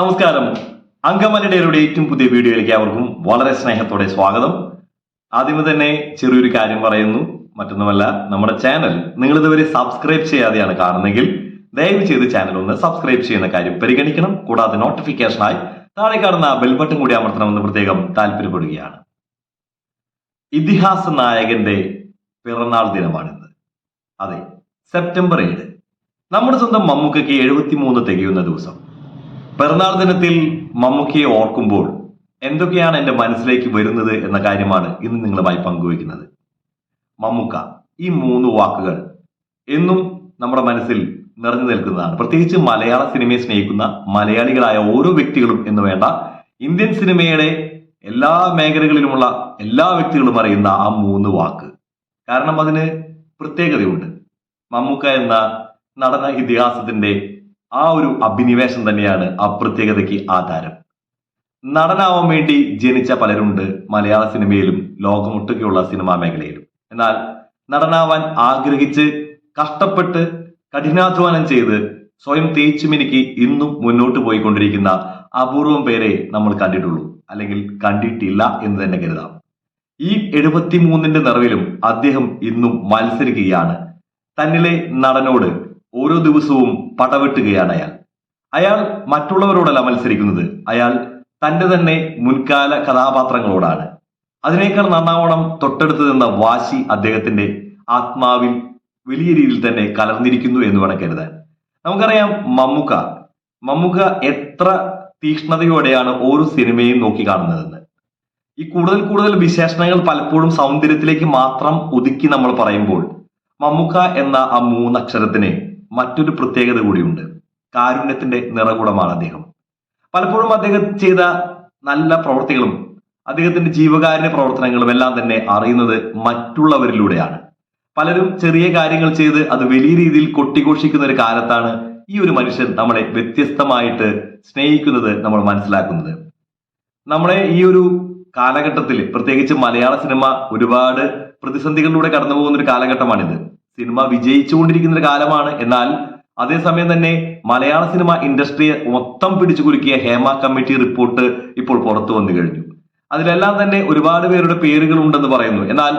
നമസ്കാരം. അങ്കമലയുടെ ഏറ്റവും പുതിയ വീഡിയോയിലേക്ക് അവർക്കും വളരെ സ്നേഹത്തോടെ സ്വാഗതം. ആദ്യം തന്നെ ചെറിയൊരു കാര്യം പറയുന്നു. മറ്റൊന്നുമല്ല നമ്മുടെ ചാനൽ നിങ്ങൾ ഇതുവരെ സബ്സ്ക്രൈബ് ചെയ്യാതെയാണ് കാണുന്നെങ്കിൽ ദയവ് ചെയ്ത് ചാനൽ ഒന്ന് സബ്സ്ക്രൈബ് ചെയ്യുന്ന കാര്യം പരിഗണിക്കണം. കൂടാതെ നോട്ടിഫിക്കേഷനായി താഴെ കാണുന്ന ബെൽ ബട്ടൺ കൂടി അമർത്തണമെന്ന് പ്രത്യേകം താല്പര്യപ്പെടുകയാണ്. ഇതിഹാസ നായകന്റെ പിറന്നാൾ ദിനമാണിത് അതെ സെപ്റ്റംബർ ഏഴ്. നമ്മുടെ സ്വന്തം മമ്മൂക്കയ്ക്ക് എഴുപത്തിമൂന്ന് തികയുന്ന ദിവസം. പിറന്നാൾ ദിനത്തിൽ മമ്മൂക്കയെ ഓർക്കുമ്പോൾ എന്തൊക്കെയാണ് എന്റെ മനസ്സിലേക്ക് വരുന്നത് എന്ന കാര്യമാണ് ഇന്ന് നിങ്ങളുമായി പങ്കുവയ്ക്കുന്നത്. മമ്മൂക്ക ഈ മൂന്ന് വാക്കുകൾ എന്നും നമ്മുടെ മനസ്സിൽ നിറഞ്ഞു നിൽക്കുന്നതാണ്. പ്രത്യേകിച്ച് മലയാള സിനിമയെ സ്നേഹിക്കുന്ന മലയാളികളായ ഓരോ വ്യക്തികളും എന്ന് വേണ്ട ഇന്ത്യൻ സിനിമയുടെ എല്ലാ മേഖലകളിലുമുള്ള എല്ലാ വ്യക്തികളും അറിയുന്ന ആ മൂന്ന് വാക്ക്. കാരണം അതിന് പ്രത്യേകതയുണ്ട്. മമ്മൂക്ക എന്ന നടന ഇതിഹാസത്തിന്റെ ആ ഒരു അഭിനിവേശം തന്നെയാണ് ആ പ്രത്യേകതയ്ക്ക് ആധാരം. നടനാവാൻ വേണ്ടി ജനിച്ച പലരുണ്ട് മലയാള സിനിമയിലും ലോകമൊട്ടുകയുള്ള സിനിമാ മേഖലയിലും. എന്നാൽ നടനാവാൻ ആഗ്രഹിച്ച് കഷ്ടപ്പെട്ട് കഠിനാധ്വാനം ചെയ്ത് സ്വയം തേച്ചുമിനുക്കി ഇന്നും മുന്നോട്ട് പോയിക്കൊണ്ടിരിക്കുന്ന അപൂർവം പേരെ നമ്മൾ കണ്ടിട്ടുള്ളൂ. അല്ലെങ്കിൽ കണ്ടിട്ടില്ല എന്ന് തന്നെ കരുതാം. ഈ എഴുപത്തിമൂന്നിന്റെ നിറവിലും അദ്ദേഹം ഇന്നും മത്സരിക്കുകയാണ്. തന്നിലെ നടനോട് ഓരോ ദിവസവും പടവെട്ടുകയാണ് അയാൾ. അയാൾ മറ്റുള്ളവരോടല്ല മത്സരിക്കുന്നത്. അയാൾ തന്റെ തന്നെ മുൻകാല കഥാപാത്രങ്ങളോടാണ്. അതിനേക്കാൾ നന്നാവണം തൊട്ടടുത്ത് നിന്ന വാശി അദ്ദേഹത്തിന്റെ ആത്മാവിൽ വലിയ രീതിയിൽ തന്നെ കലർന്നിരിക്കുന്നു എന്ന് വേണം കരുതാൻ. നമുക്കറിയാം മമ്മുക്ക. മമ്മുക്ക എത്ര തീക്ഷ്ണതയോടെയാണ് ഓരോ സിനിമയും നോക്കി കാണുന്നതെന്ന്. ഈ കൂടുതൽ കൂടുതൽ വിശേഷണങ്ങൾ പലപ്പോഴും സൗന്ദര്യത്തിലേക്ക് മാത്രം ഒതുക്കി നമ്മൾ പറയുമ്പോൾ മമ്മുക്ക എന്ന ആ മൂന്നക്ഷരത്തിന് മറ്റൊരു പ്രത്യേകത കൂടിയുണ്ട്. കാരുണ്യത്തിന്റെ നിറകുടമാണ് അദ്ദേഹം. പലപ്പോഴും അദ്ദേഹം ചെയ്ത നല്ല പ്രവർത്തികളും അദ്ദേഹത്തിന്റെ ജീവകാരുണ്യ പ്രവർത്തനങ്ങളും എല്ലാം തന്നെ അറിയുന്നത് മറ്റുള്ളവരിലൂടെയാണ്. പലരും ചെറിയ കാര്യങ്ങൾ ചെയ്ത് അത് വലിയ രീതിയിൽ കൊട്ടിഘോഷിക്കുന്ന ഒരു കാലത്താണ് ഈ ഒരു മനുഷ്യൻ നമ്മളെ വ്യത്യസ്തമായിട്ട് സ്നേഹിക്കുന്നത് നമ്മൾ മനസ്സിലാക്കുന്നത്. നമ്മളെ ഈ ഒരു കാലഘട്ടത്തിൽ പ്രത്യേകിച്ച് മലയാള സിനിമ ഒരുപാട് പ്രതിസന്ധികളിലൂടെ കടന്നു പോകുന്ന ഒരു കാലഘട്ടമാണിത്. സിനിമ വിജയിച്ചുകൊണ്ടിരിക്കുന്ന ഒരു കാലമാണ്. എന്നാൽ അതേസമയം തന്നെ മലയാള സിനിമ ഇൻഡസ്ട്രിയെ മൊത്തം പിടിച്ചു കുലുക്കിയ ഹേമ കമ്മിറ്റി റിപ്പോർട്ട് ഇപ്പോൾ പുറത്തു വന്നു കഴിഞ്ഞു. അതിലെല്ലാം തന്നെ ഒരുപാട് പേരുടെ പേരുകൾ ഉണ്ടെന്ന് പറയുന്നു. എന്നാൽ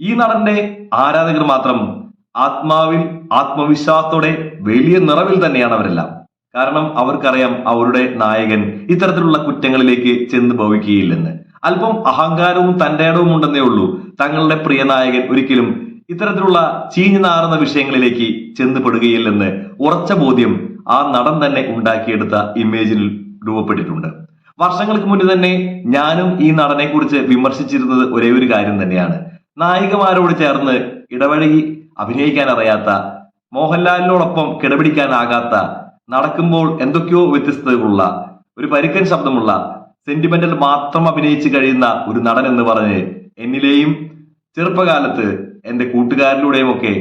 ഈ നടന്റെ ആരാധകർ മാത്രം ആത്മാവിൽ ആത്മവിശ്വാസത്തോടെ വലിയ നിറവിൽ തന്നെയാണ് അവരെല്ലാം. കാരണം അവർക്കറിയാം അവരുടെ നായകൻ ഇത്തരത്തിലുള്ള കുറ്റങ്ങളിലേക്ക് ചെന്ന് ഭവിക്കുകയില്ലെന്ന്. അല്പം അഹങ്കാരവും തന്റെ ഇടവും ഉണ്ടെന്നേ ഉള്ളൂ. തങ്ങളുടെ പ്രിയ നായകൻ ഒരിക്കലും ഇത്തരത്തിലുള്ള ചീഞ്ഞു നാറുന്ന വിഷയങ്ങളിലേക്ക് ചെന്നുപെടുകയില്ലെന്ന് ഉറച്ച ബോധ്യം ആ നടൻ തന്നെ ഉണ്ടാക്കിയെടുത്ത ഇമേജിൽ രൂപപ്പെട്ടിട്ടുണ്ട്. വർഷങ്ങൾക്ക് മുന്നേ തന്നെ ഞാനും ഈ നടനെ കുറിച്ച് വിമർശിച്ചിരുന്നത് ഒരേ ഒരു കാര്യം തന്നെയാണ്. നായികമാരോട് ചേർന്ന് ഇടപഴകി അഭിനയിക്കാൻ അറിയാത്ത മോഹൻലാലിനോടൊപ്പം കിടപിടിക്കാനാകാത്ത നടക്കുമ്പോൾ എന്തൊക്കെയോ വ്യത്യസ്തതകളുള്ള ഒരു പരുക്കൻ ശബ്ദമുള്ള സെന്റിമെന്റൽ മാത്രം അഭിനയിച്ചു കഴിയുന്ന ഒരു നടൻ എന്ന് പറഞ്ഞ് എന്നിലെയും ചെറുപ്പകാലത്ത് എന്റെ കൂട്ടുകാരിലൂടെയും ഒക്കെ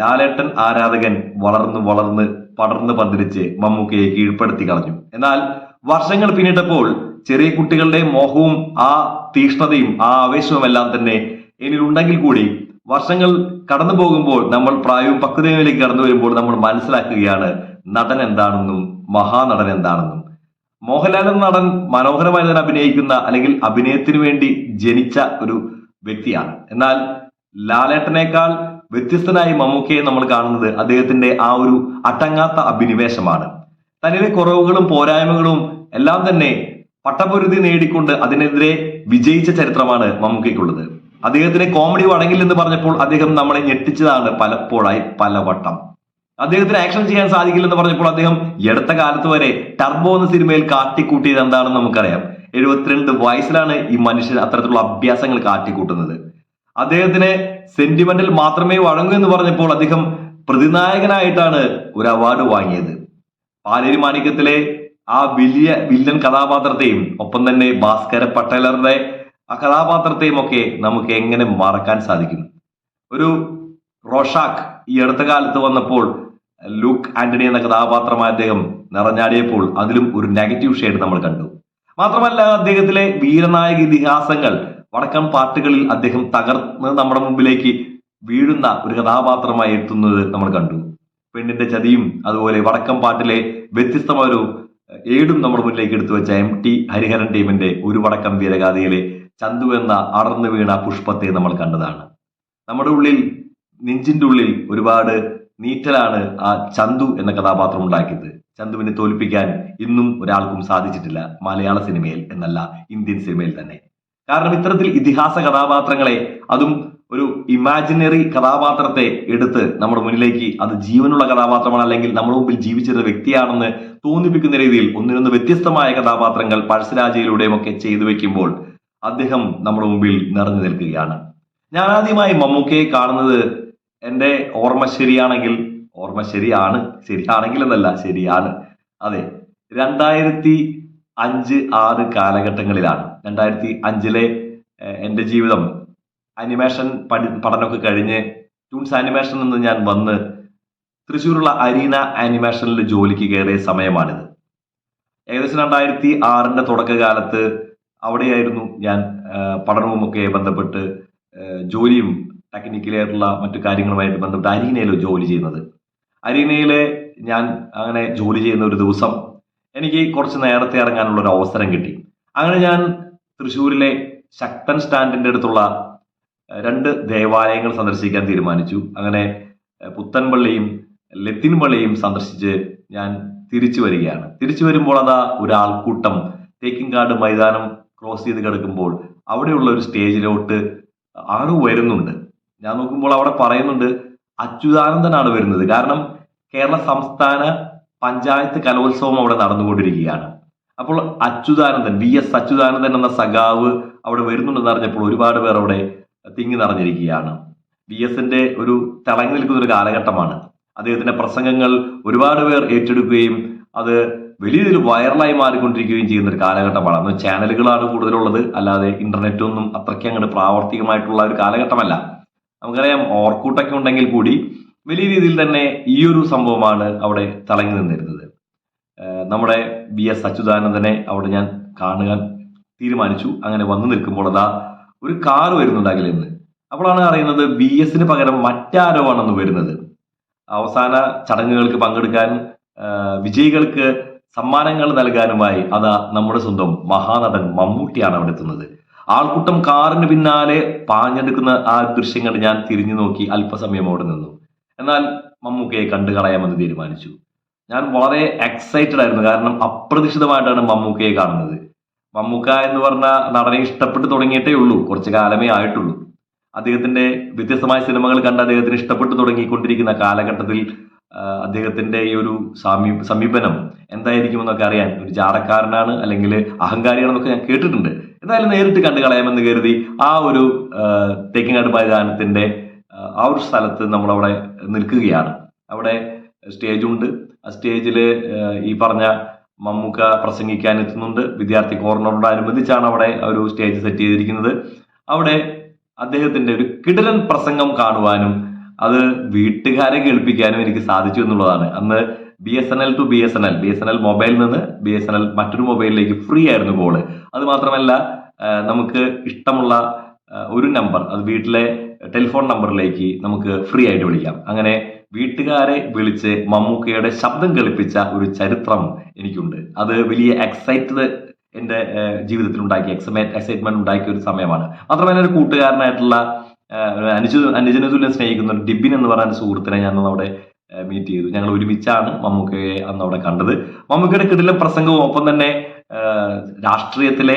ലാലേട്ടൻ ആരാധകൻ വളർന്ന് വളർന്ന് പടർന്ന് പന്തിരിച്ച് മമ്മൂക്കയെ കീഴ്പ്പെടുത്തി കളഞ്ഞു. എന്നാൽ വർഷങ്ങൾ പിന്നിട്ടപ്പോൾ ചെറിയ കുട്ടികളുടെ മോഹവും ആ തീഷ്ണതയും ആ ആവേശവും എല്ലാം തന്നെ എന്നിലുണ്ടെങ്കിൽ കൂടി വർഷങ്ങൾ കടന്നു പോകുമ്പോൾ നമ്മൾ പ്രായവും പക്വതയിലേക്ക് കടന്നു വരുമ്പോൾ നമ്മൾ മനസ്സിലാക്കുകയാണ് നടൻ എന്താണെന്നും മഹാനടൻ എന്താണെന്നും. മോഹൻലാൽ എന്ന നടൻ മനോഹരമായി തന്നെ അഭിനയിക്കുന്ന അല്ലെങ്കിൽ അഭിനയത്തിന് വേണ്ടി ജനിച്ച ഒരു വ്യക്തിയാണ്. എന്നാൽ ലാലേട്ടനേക്കാൾ വ്യത്യസ്തനായി മമ്മൂക്കയെ നമ്മൾ കാണുന്നത് അദ്ദേഹത്തിന്റെ ആ ഒരു അട്ടങ്ങാത്ത അഭിനിവേശമാണ്. തന്നിലെ കുറവുകളും പോരായ്മകളും എല്ലാം തന്നെ പട്ടപൊരുതി നേടിക്കൊണ്ട് അതിനെതിരെ വിജയിച്ച ചരിത്രമാണ് മമ്മൂക്കയ്ക്കുള്ളത്. അദ്ദേഹത്തിന് കോമഡി വഴങ്ങില്ലെന്ന് പറഞ്ഞപ്പോൾ അദ്ദേഹം നമ്മളെ ഞെട്ടിച്ചതാണ് പലപ്പോഴായി പലവട്ടം. അദ്ദേഹത്തിന് ആക്ഷൻ ചെയ്യാൻ സാധിക്കില്ലെന്ന് പറഞ്ഞപ്പോൾ അദ്ദേഹം എടുത്ത കാലത്ത് വരെ ടർബോ എന്ന സിനിമയിൽ കാട്ടിക്കൂട്ടിയത് എന്താണെന്ന് നമുക്കറിയാം. എഴുപത്തിരണ്ട് വയസ്സിലാണ് ഈ മനുഷ്യൻ അത്തരത്തിലുള്ള അഭ്യാസങ്ങൾ കാട്ടിക്കൂട്ടുന്നത്. അദ്ദേഹത്തിന് സെന്റിമെന്റൽ മാത്രമേ വഴങ്ങൂ എന്ന് പറഞ്ഞപ്പോൾ അദ്ദേഹം പ്രതിനായകനായിട്ടാണ് ഒരു അവാർഡ് വാങ്ങിയത്. പാലേരി മാണിക്യത്തിലെ ആ വലിയ വില്ലൻ കഥാപാത്രത്തെയും ഒപ്പം തന്നെ ഭാസ്കര പട്ടേലറുടെ ആ കഥാപാത്രത്തെയും ഒക്കെ നമുക്ക് എങ്ങനെ മറക്കാൻ സാധിക്കും. ഒരു റോഷാക്ക് ഈ അടുത്ത കാലത്ത് വന്നപ്പോൾ ലൂക്ക് ആന്റണി എന്ന കഥാപാത്രമായ അദ്ദേഹം നിറഞ്ഞാടിയപ്പോൾ അതിലും ഒരു നെഗറ്റീവ് ഷെയ്ഡ് നമ്മൾ കണ്ടു. മാത്രമല്ല അദ്ദേഹത്തിലെ വീരനായക ഇതിഹാസങ്ങൾ വടക്കൻ പാർട്ടികളിൽ അദ്ദേഹം തകർന്ന് നമ്മുടെ മുമ്പിലേക്ക് വീഴുന്ന ഒരു കഥാപാത്രമായി എത്തുന്നത് നമ്മൾ കണ്ടു. പെണ്ണിന്റെ ചതിയും അതുപോലെ വടക്കം പാട്ടിലെ വ്യത്യസ്തമായ ഒരു ഏടും നമ്മുടെ മുന്നിലേക്ക് എടുത്തു വെച്ച എം ടി ഹരിഹരൻ ടീമിന്റെ ഒരു വടക്കം വീരഗാഥയിലെ ചന്തു എന്ന അടർന്നു വീണ പുഷ്പത്തെ നമ്മൾ കണ്ടതാണ്. നമ്മുടെ ഉള്ളിൽ നെഞ്ചിന്റെ ഉള്ളിൽ ഒരുപാട് നീറ്റലാണ് ആ ചന്തു എന്ന കഥാപാത്രം ഉണ്ടാക്കിയത്. ചന്തുവിനെ തോൽപ്പിക്കാൻ ഇന്നും ഒരാൾക്കും സാധിച്ചിട്ടില്ല. മലയാള സിനിമയിൽ എന്നല്ല ഇന്ത്യൻ സിനിമയിൽ തന്നെ. കാരണം ഇത്തരത്തിൽ ഇതിഹാസ കഥാപാത്രങ്ങളെ അതും ഒരു ഇമാജിനറി കഥാപാത്രത്തെ എടുത്ത് നമ്മുടെ മുന്നിലേക്ക് അത് ജീവനുള്ള കഥാപാത്രമാണ് അല്ലെങ്കിൽ നമ്മുടെ മുമ്പിൽ ജീവിച്ചിരുന്ന വ്യക്തിയാണെന്ന് തോന്നിപ്പിക്കുന്ന രീതിയിൽ ഒന്നിനൊന്ന് വ്യത്യസ്തമായ കഥാപാത്രങ്ങൾ പഴശ്ശരാജയിലൂടെയും ഒക്കെ ചെയ്തു വെക്കുമ്പോൾ അദ്ദേഹം നമ്മുടെ മുമ്പിൽ നിറഞ്ഞു നിൽക്കുകയാണ്. ഞാൻ ആദ്യമായി മമ്മൂക്കയെ കാണുന്നത് എന്റെ ഓർമ്മ ശരിയാണെങ്കിൽ ഓർമ്മ ശരിയാണ് ശരിയാണെങ്കിൽ എന്നല്ല ശരിയാണ്. അതെ രണ്ടായിരത്തി അഞ്ച് ആറ് കാലഘട്ടങ്ങളിലാണ്. രണ്ടായിരത്തി അഞ്ചിലെ എന്റെ ജീവിതം അനിമേഷൻ പഠി പഠനമൊക്കെ കഴിഞ്ഞ് ടൂൺസ് ആനിമേഷൻ നിന്ന് ഞാൻ വന്ന് തൃശ്ശൂരുള്ള അരീന ആനിമേഷനിൽ ജോലിക്ക് കയറിയ സമയമാണിത്. ഏകദേശം രണ്ടായിരത്തി ആറിന്റെ തുടക്കകാലത്ത് അവിടെയായിരുന്നു ഞാൻ പഠനവും പഠനവുമൊക്കെ ബന്ധപ്പെട്ട് ജോലിയും ടെക്നിക്കലായിട്ടുള്ള മറ്റു കാര്യങ്ങളുമായിട്ട് ബന്ധപ്പെട്ട് അരീനയിൽ ജോലി ചെയ്യുന്നത്. അരീനയിലെ ഞാൻ അങ്ങനെ ജോലി ചെയ്യുന്ന ഒരു ദിവസം എനിക്ക് കുറച്ച് നേരത്തെ ഇറങ്ങാനുള്ള ഒരു അവസരം കിട്ടി. അങ്ങനെ ഞാൻ തൃശ്ശൂരിലെ ശക്തൻ സ്റ്റാൻഡിന്റെ അടുത്തുള്ള രണ്ട് ദേവാലയങ്ങൾ സന്ദർശിക്കാൻ തീരുമാനിച്ചു. അങ്ങനെ പുത്തൻപള്ളിയും ലത്തിൻ പള്ളിയും സന്ദർശിച്ച് ഞാൻ തിരിച്ചു വരികയാണ്. തിരിച്ചു വരുമ്പോൾ അതാ ഒരു ആൾക്കൂട്ടം തേക്കിൻകാട് മൈതാനം ക്രോസ് ചെയ്ത് കിടക്കുമ്പോൾ അവിടെയുള്ള ഒരു സ്റ്റേജിലോട്ട് ആരോ വരുന്നുണ്ട്. ഞാൻ നോക്കുമ്പോൾ അവിടെ പറയുന്നുണ്ട് അച്യുതാനന്ദനാണ് വരുന്നത്. കാരണം കേരള സംസ്ഥാന പഞ്ചായത്ത് കലോത്സവം അവിടെ നടന്നുകൊണ്ടിരിക്കുകയാണ്. അപ്പോൾ അച്യുതാനന്ദൻ വി എസ് അച്യുതാനന്ദൻ എന്ന സഖാവ് അവിടെ വരുന്നുണ്ടെന്ന് അറിഞ്ഞപ്പോൾ ഒരുപാട് പേർ അവിടെ തിങ്ങി നിറഞ്ഞിരിക്കുകയാണ്. വി എസിന്റെ ഒരു തിളങ്ങി നിൽക്കുന്ന ഒരു കാലഘട്ടമാണ്. അദ്ദേഹത്തിന്റെ പ്രസംഗങ്ങൾ ഒരുപാട് പേർ ഏറ്റെടുക്കുകയും അത് വലിയ രീതിയിൽ വൈറലായി മാറിക്കൊണ്ടിരിക്കുകയും ചെയ്യുന്ന ഒരു കാലഘട്ടമാണ്. അന്ന് ചാനലുകളാണ് കൂടുതലുള്ളത്. അല്ലാതെ ഇന്റർനെറ്റ് ഒന്നും അത്രയ്ക്ക് അങ്ങോട്ട് പ്രാവർത്തികമായിട്ടുള്ള ഒരു കാലഘട്ടമല്ല. നമുക്കറിയാം ഓർക്കൂട്ടൊക്കെ ഉണ്ടെങ്കിൽ കൂടി വലിയ രീതിയിൽ തന്നെ ഈ ഒരു സംഭവമാണ് അവിടെ തിളങ്ങി നിന്നിരുന്നത്. നമ്മുടെ വി എസ് അച്യുതാനന്ദനെ അവിടെ ഞാൻ കാണുക തീരുമാനിച്ചു. അങ്ങനെ വന്നു നിൽക്കുമ്പോൾ അതാ ഒരു കാർ വരുന്നുണ്ട് അകലിൽ അപ്പോഴാണ് അറിയുന്നത് ബി എസിന് പകരം മറ്റാരോ ആണെന്ന് വരുന്നത്. അവസാന ചടങ്ങുകൾക്ക് പങ്കെടുക്കാൻ വിജയികൾക്ക് സമ്മാനങ്ങൾ നൽകാനുമായി അതാ നമ്മുടെ സ്വന്തം മഹാനടൻ മമ്മൂട്ടിയാണ് അവിടെ എത്തുന്നത്. ആൾക്കൂട്ടം കാറിന് പിന്നാലെ പാഞ്ഞെടുക്കുന്ന ആ ദൃശ്യങ്ങൾ ഞാൻ തിരിഞ്ഞു നോക്കി അല്പസമയം അവിടെ നിന്നു. എന്നാൽ മമ്മൂക്കയെ കണ്ടു കളയാമെന്ന് തീരുമാനിച്ചു. ഞാൻ വളരെ എക്സൈറ്റഡ് ആയിരുന്നു. കാരണം അപ്രതീക്ഷിതമായിട്ടാണ് മമ്മൂക്കയെ കാണുന്നത്. മമ്മൂക്ക എന്ന് പറഞ്ഞ നടനെ ഇഷ്ടപ്പെട്ട് തുടങ്ങിയിട്ടേ ഉള്ളൂ. കുറച്ച് കാലമേ ആയിട്ടുള്ളൂ. അദ്ദേഹത്തിന്റെ വ്യത്യസ്തമായ സിനിമകൾ കണ്ട് അദ്ദേഹത്തിന് ഇഷ്ടപ്പെട്ടു തുടങ്ങിക്കൊണ്ടിരിക്കുന്ന കാലഘട്ടത്തിൽ അദ്ദേഹത്തിന്റെ ഈ ഒരു സമീപ സമീപനം എന്തായിരിക്കുമെന്നൊക്കെ അറിയാൻ ഒരു ജാടക്കാരനാണ് അല്ലെങ്കിൽ അഹങ്കാരിയാണെന്നൊക്കെ ഞാൻ കേട്ടിട്ടുണ്ട്. എന്തായാലും നേരിട്ട് കണ്ടു കളയാമെന്ന് കരുതി ആ ഒരു തേക്കിങ്ങാട് മൈതാനത്തിന്റെ ആ, ഒരു സ്ഥലത്ത് നമ്മളവിടെ നിൽക്കുകയാണ്. അവിടെ സ്റ്റേജുണ്ട് ആ സ്റ്റേജിൽ ഈ പറഞ്ഞ മമ്മൂക്ക പ്രസംഗിക്കാൻ എത്തുന്നുണ്ട്. വിദ്യാർത്ഥി കോർണറോടനുബന്ധിച്ചാണ് അവിടെ ഒരു സ്റ്റേജ് സെറ്റ് ചെയ്തിരിക്കുന്നത്. അവിടെ അദ്ദേഹത്തിന്റെ ഒരു കിടലൻ പ്രസംഗം കാണുവാനും അത് വീട്ടുകാരെ കേൾപ്പിക്കാനും എനിക്ക് സാധിച്ചു എന്നുള്ളതാണ്. അന്ന് B S N L two B S N L B S N L മൊബൈലിൽ നിന്ന് ബി എസ് എൻ എൽ മറ്റൊരു മൊബൈലിലേക്ക് ഫ്രീ ആയിരുന്നു കോൾ അത് മാത്രമല്ല നമുക്ക് ഇഷ്ടമുള്ള ഒരു നമ്പർ അത് വീട്ടിലെ ടെലിഫോൺ നമ്പറിലേക്ക് നമുക്ക് ഫ്രീ ആയിട്ട് വിളിക്കാം. അങ്ങനെ വീട്ടുകാരെ വിളിച്ച് മമ്മൂക്കയുടെ ശബ്ദം കേൾപ്പിച്ച ഒരു ചരിത്രം എനിക്കുണ്ട്. അത് വലിയ എക്സൈറ്റഡ് എന്റെ ജീവിതത്തിൽ ഉണ്ടാക്കിയ എക്സമേ എക്സൈറ്റ്മെന്റ് ഉണ്ടാക്കിയ ഒരു സമയമാണ്. മാത്രമല്ല ഒരു കൂട്ടുകാരനായിട്ടുള്ള അനുജ അനുജന തുല്യം സ്നേഹിക്കുന്ന ഒരു ഡിബിൻ എന്ന് പറയുന്ന സുഹൃത്തിനെ ഞാൻ അവിടെ മീറ്റ് ചെയ്തു. ഞങ്ങൾ ഒരുമിച്ചാണ് മമ്മൂക്കയെ അന്ന് അവിടെ കണ്ടത്. മമ്മൂക്കയുടെ കിടിലെ പ്രസംഗവും ഒപ്പം തന്നെ രാഷ്ട്രീയത്തിലെ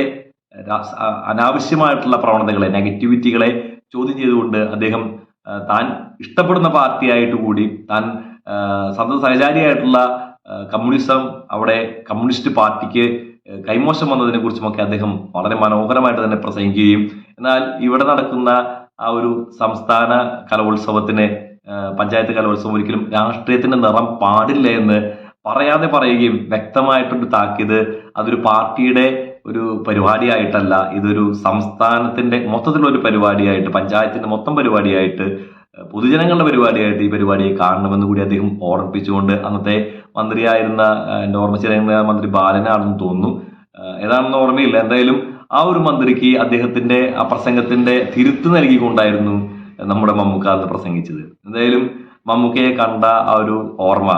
അനാവശ്യമായിട്ടുള്ള പ്രവണതകളെ നെഗറ്റിവിറ്റികളെ ചോദ്യം ചെയ്തുകൊണ്ട് അദ്ദേഹം താൻ ഇഷ്ടപ്പെടുന്ന പാർട്ടിയായിട്ട് കൂടി താൻ സ്വന്തം സഹചാരിയായിട്ടുള്ള കമ്മ്യൂണിസം അവിടെ കമ്മ്യൂണിസ്റ്റ് പാർട്ടിക്ക് കൈമോശം വന്നതിനെ കുറിച്ചുമൊക്കെ അദ്ദേഹം വളരെ മനോഹരമായിട്ട് തന്നെ പ്രസംഗിക്കുകയും എന്നാൽ ഇവിടെ നടക്കുന്ന ആ ഒരു സംസ്ഥാന കലോത്സവത്തിന് പഞ്ചായത്ത് കലോത്സവം ഒരിക്കലും രാഷ്ട്രീയത്തിന്റെ നിറം പാടില്ല എന്ന് പറയാതെ പറയുകയും വ്യക്തമായിട്ടൊരു താക്കീത് അതൊരു പാർട്ടിയുടെ ഒരു പരിപാടിയായിട്ടല്ല ഇതൊരു സംസ്ഥാനത്തിന്റെ മൊത്തത്തിലുള്ള ഒരു പരിപാടിയായിട്ട് പഞ്ചായത്തിന്റെ മൊത്തം പരിപാടിയായിട്ട് പൊതുജനങ്ങളുടെ പരിപാടിയായിട്ട് ഈ പരിപാടിയെ കാണണമെന്ന് കൂടി അദ്ദേഹം ഓർമ്മിപ്പിച്ചുകൊണ്ട് അന്നത്തെ മന്ത്രിയായിരുന്ന എന്റെ ഓർമ്മ മന്ത്രി ബാലനാണെന്ന് തോന്നുന്നു. ഏതാണെന്ന് ഓർമ്മയില്ല. എന്തായാലും ആ ഒരു മന്ത്രിക്ക് അദ്ദേഹത്തിന്റെ ആ പ്രസംഗത്തിന്റെ തിരുത്ത് നൽകിക്കൊണ്ടായിരുന്നു നമ്മുടെ മമ്മൂക്ക അന്ന് പ്രസംഗിച്ചത്. എന്തായാലും മമ്മൂക്കയെ കണ്ട ആ ഒരു ഓർമ്മ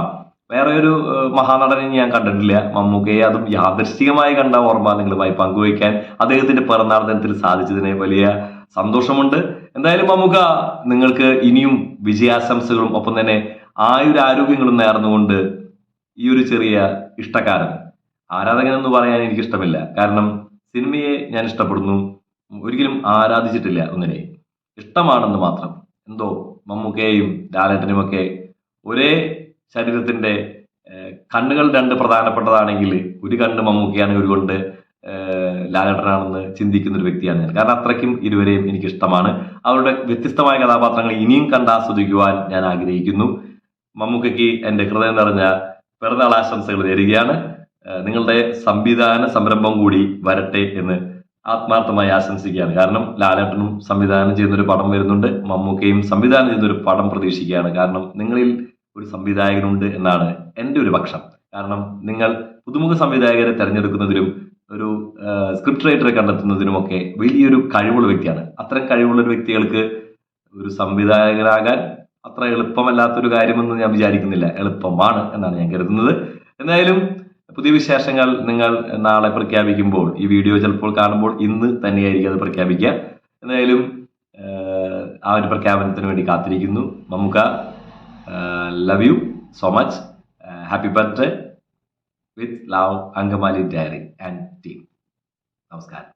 വേറെ ഒരു മഹാനടനെ ഞാൻ കണ്ടിട്ടില്ല. മമ്മൂക്കയെ അതും യാദൃശ്ചികമായി കണ്ട ഓർമ്മ നിങ്ങളുമായി പങ്കുവയ്ക്കാൻ അദ്ദേഹത്തിന്റെ പിറന്നാൾ ദിനത്തിൽ സാധിച്ചതിനെ വലിയ സന്തോഷമുണ്ട്. എന്തായാലും മമ്മൂക്ക നിങ്ങൾക്ക് ഇനിയും വിജയാശംസകളും ഒപ്പം തന്നെ ആയുരാരോഗ്യങ്ങളും നേർന്നുകൊണ്ട് ഈ ഒരു ചെറിയ ഇഷ്ടക്കാരൻ. ആരാധകനെന്ന് പറയാൻ എനിക്ക് ഇഷ്ടമില്ല കാരണം സിനിമയെ ഞാൻ ഇഷ്ടപ്പെടുന്നു. ഒരിക്കലും ആരാധിച്ചിട്ടില്ല ഒന്നിനെ. ഇഷ്ടമാണെന്ന് മാത്രം. എന്തോ മമ്മൂക്കയെയും ലാലേട്ടനുമൊക്കെ ഒരേ ശരീരത്തിന്റെ കണ്ണുകൾ രണ്ട് പ്രധാനപ്പെട്ടതാണെങ്കിൽ ഒരു കണ്ണ് മമ്മൂക്കയാണ് ഒരു കൊണ്ട് ലാലേട്ടനാണെന്ന് ചിന്തിക്കുന്ന ഒരു വ്യക്തിയാണ് ഞാൻ. കാരണം അത്രയ്ക്കും ഇരുവരെയും എനിക്ക് ഇഷ്ടമാണ് അവരുടെ വ്യത്യസ്തമായ കഥാപാത്രങ്ങൾ ഇനിയും കണ്ട് ആസ്വദിക്കുവാൻ ഞാൻ ആഗ്രഹിക്കുന്നു. മമ്മൂക്കയ്ക്ക് എന്റെ ഹൃദയം നിറഞ്ഞ പിറന്നാൾ ആശംസകൾ നേരുകയാണ്. നിങ്ങളുടെ സംവിധാന സംരംഭം കൂടി വരട്ടെ എന്ന് ആത്മാർത്ഥമായി ആശംസിക്കുകയാണ്. കാരണം ലാലേട്ടനും സംവിധാനം ചെയ്യുന്ന ഒരു പടം വരുന്നുണ്ട്. മമ്മൂക്കയും സംവിധാനം ചെയ്യുന്ന ഒരു പടം പ്രതീക്ഷിക്കുകയാണ്. കാരണം നിങ്ങളിൽ ഒരു സംവിധായകനുണ്ട് എന്നാണ് എന്റെ ഒരു പക്ഷം. കാരണം നിങ്ങൾ പുതുമുഖ സംവിധായകരെ തിരഞ്ഞെടുക്കുന്നതിലും ഒരു സ്ക്രിപ്റ്റ് റൈറ്ററെ കണ്ടെത്തുന്നതിനുമൊക്കെ വലിയൊരു കഴിവുള്ള വ്യക്തിയാണ്. അത്തരം കഴിവുള്ള വ്യക്തികൾക്ക് ഒരു സംവിധായകനാകാൻ അത്ര എളുപ്പമല്ലാത്തൊരു കാര്യമെന്ന് ഞാൻ വിചാരിക്കുന്നില്ല. എളുപ്പമാണ് എന്നാണ് ഞാൻ കരുതുന്നത്. എന്തായാലും പുതിയ വിശേഷങ്ങൾ നിങ്ങൾ നാളെ പ്രഖ്യാപിക്കുമ്പോൾ ഈ വീഡിയോ ചിലപ്പോൾ കാണുമ്പോൾ ഇന്ന് തന്നെയായിരിക്കും അത് പ്രഖ്യാപിക്കുക. എന്തായാലും ആ ഒരു പ്രഖ്യാപനത്തിന് വേണ്ടി കാത്തിരിക്കുന്നു. നമുക്ക് love you so much happy birthday with love Angamaly dairy and team നമസ്കാരം